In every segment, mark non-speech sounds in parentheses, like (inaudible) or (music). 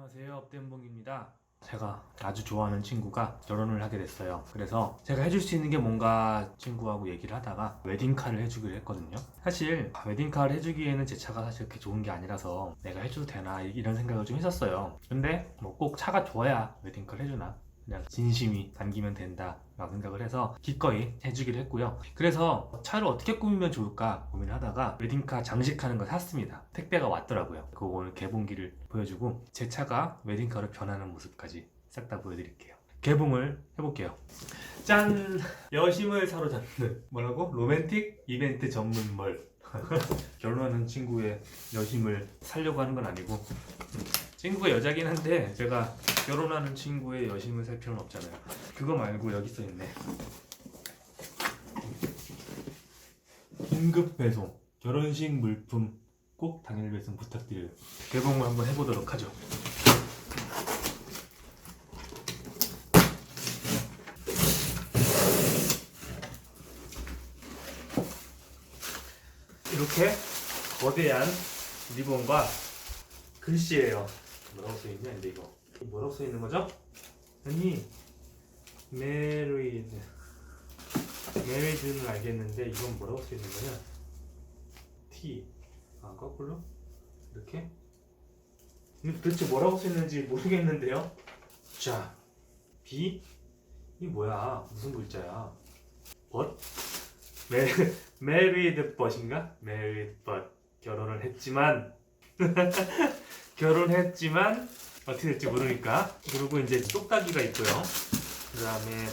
안녕하세요. 업된봉입니다. 제가 아주 좋아하는 친구가 결혼을 하게 됐어요. 그래서 제가 해줄 수 있는 게 뭔가 친구하고 얘기를 하다가 웨딩카를 해주기로 했거든요. 사실 웨딩카를 해주기에는 제 차가 사실 그렇게 좋은 게 아니라서 내가 해줘도 되나 이런 생각을 좀 했었어요. 근데 뭐 꼭 차가 좋아야 웨딩카를 해주나 그냥 진심이 담기면 된다 라고 생각을 해서 기꺼이 해주기로 했고요. 그래서 차를 어떻게 꾸미면 좋을까 고민을 하다가 웨딩카 장식하는 걸 샀습니다. 택배가 왔더라고요. 그거 오늘 개봉기를 보여주고 제 차가 웨딩카로 변하는 모습까지 싹 다 보여드릴게요. 개봉을 해볼게요. 짠! 여심을 사로잡는 뭐라고? 로맨틱 이벤트 전문몰 (laughs) 결혼하는 친구의 여심을 살려고 하는 건 아니고 친구가 여자긴 한데 제가 결혼하는 친구의 여심을 살 필요는 없잖아요. 그거 말고 여기 써 있네. 긴급 배송 결혼식 물품 꼭 당일 배송 부탁드려요. 개봉을 한번 해보도록 하죠. 이렇게 거대한 리본과 글씨예요. 뭐라고 써 있냐 근데 이거 뭐라고 써 있는 거죠? 아니 메리드 메리드는 알겠는데 이건 뭐라고 써 있는 거냐? T 아 거꾸로 이렇게 도대체 뭐라고 써 있는지 모르겠는데요. 자 B 이 뭐야 무슨 글자야? 벗메 메리드 벗인가? 메리드 벗 결혼을 했지만 (laughs) 결혼했지만 어떻게 될지 모르니까. 그리고 이제 똑딱이가 있고요. 그 다음에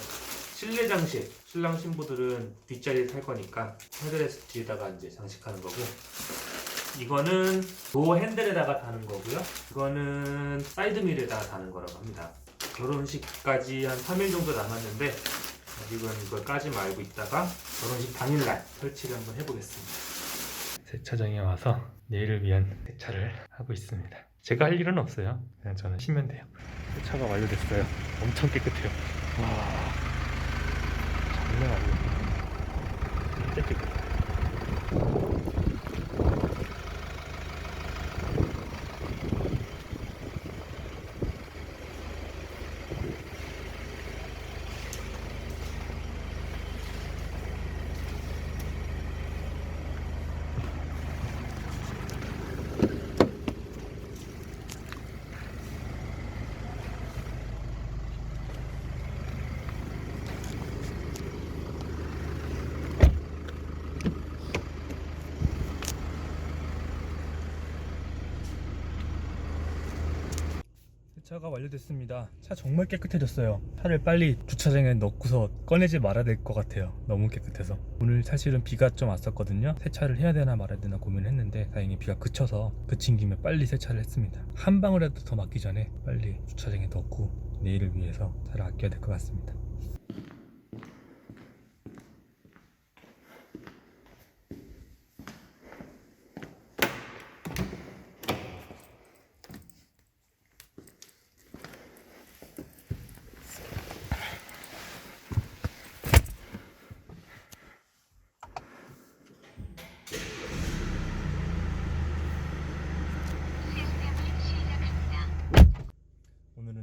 실내 장식. 신랑 신부들은 뒷자리에 탈 거니까 헤드레스트 뒤에다가 이제 장식하는 거고. 이거는 도 핸들에다가 다는 거고요. 이거는 사이드밀에다가 다는 거라고 합니다. 결혼식까지 한 3일 정도 남았는데 아직은 이걸 까지 말고 있다가 결혼식 당일날 설치를 한번 해보겠습니다. 세차장에 와서 내일을 위한 세차를 하고 있습니다. 제가 할 일은 없어요. 그냥 저는 쉬면 돼요. 세차가 완료됐어요. 엄청 깨끗해요. 와, 장난 아니에요. 진짜 깨끗해. 세차가 완료됐습니다. 차 정말 깨끗해졌어요. 차를 빨리 주차장에 넣고서 꺼내지 말아야 될 것 같아요. 너무 깨끗해서. 오늘 사실은 비가 좀 왔었거든요. 세차를 해야 되나 말아야 되나 고민을 했는데 다행히 비가 그쳐서 그친 김에 빨리 세차를 했습니다. 한 방울이라도 더 맞기 전에 빨리 주차장에 넣고 내일을 위해서 차를 아껴야 될 것 같습니다.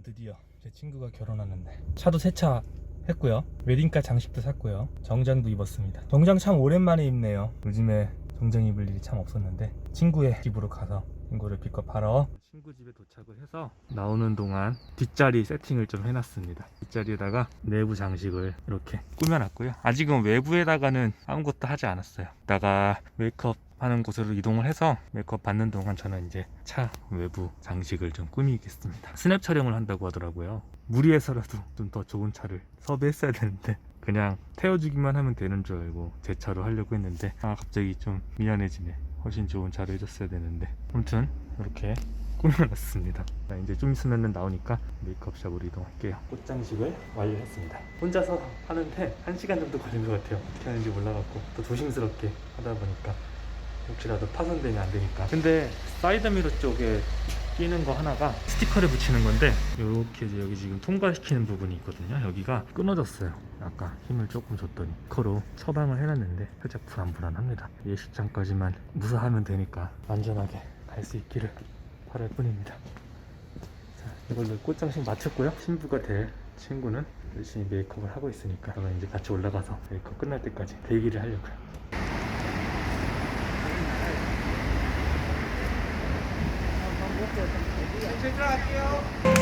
드디어 제 친구가 결혼하는 날. 차도 세차 했고요. 웨딩카 장식도 샀고요. 정장도 입었습니다. 정장 참 오랜만에 입네요. 요즘에 정장 입을 일이 참 없었는데 친구의 집으로 가서 친구를 픽업하러 친구 집에 도착을 해서 나오는 동안 뒷자리 세팅을 좀 해놨습니다. 뒷자리에다가 내부 장식을 이렇게 꾸며놨고요. 아직은 외부에다가는 아무것도 하지 않았어요. 이따가 메이크업 하는 곳으로 이동을 해서 메이크업 받는 동안 저는 이제 차 외부 장식을 좀 꾸미겠습니다. 스냅 촬영을 한다고 하더라고요. 무리해서라도 좀 더 좋은 차를 섭외했어야 되는데 그냥 태워주기만 하면 되는 줄 알고 제 차로 하려고 했는데 아 갑자기 좀 미안해지네. 훨씬 좋은 차를 해줬어야 되는데 아무튼 이렇게 꾸며놨습니다. 자, 이제 좀 있으면 나오니까 메이크업샵으로 이동할게요. 꽃장식을 완료했습니다. 혼자서 하는데 1시간 정도 걸린 것 같아요. 어떻게 하는지 몰라갖고 또 조심스럽게 하다 보니까 혹시라도 파손되면 안 되니까. 근데 사이드미러 쪽에 끼는 거 하나가 스티커를 붙이는 건데 이렇게 이제 여기 지금 통과시키는 부분이 있거든요. 여기가 끊어졌어요. 아까 힘을 조금 줬더니 스티커로 처방을 해놨는데 살짝 불안불안합니다. 예식장까지만 무사하면 되니까 안전하게 갈 수 있기를 바랄 뿐입니다. 자, 이걸로 꽃장식 마쳤고요. 신부가 될 친구는 열심히 메이크업을 하고 있으니까 저는 이제 같이 올라가서 메이크업 끝날 때까지 대기를 하려고요. 식이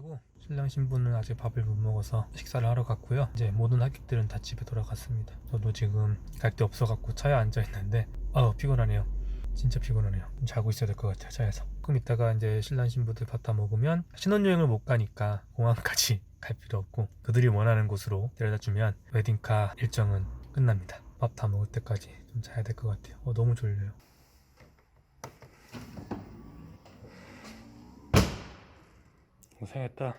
끝나고 신랑 신부는 아직 밥을 못 먹어서 식사를 하러 갔고요. 이제 모든 하객들은 다 집에 돌아갔습니다. 저도 지금 갈 데 없어갖고 차에 앉아 있는데 아 피곤하네요. 진짜 피곤하네요. 좀 자고 있어야 될 것 같아요 차에서. 조금 이따가 이제 신랑 신부들 밥다 먹으면 신혼여행을 못 가니까 공항까지 (laughs) 갈 필요 없고 그들이 원하는 곳으로 데려다 주면 웨딩카 일정은 끝납니다. 밥 다 먹을 때까지 좀 자야 될 것 같아요. 어, 너무 졸려요. 고생했다.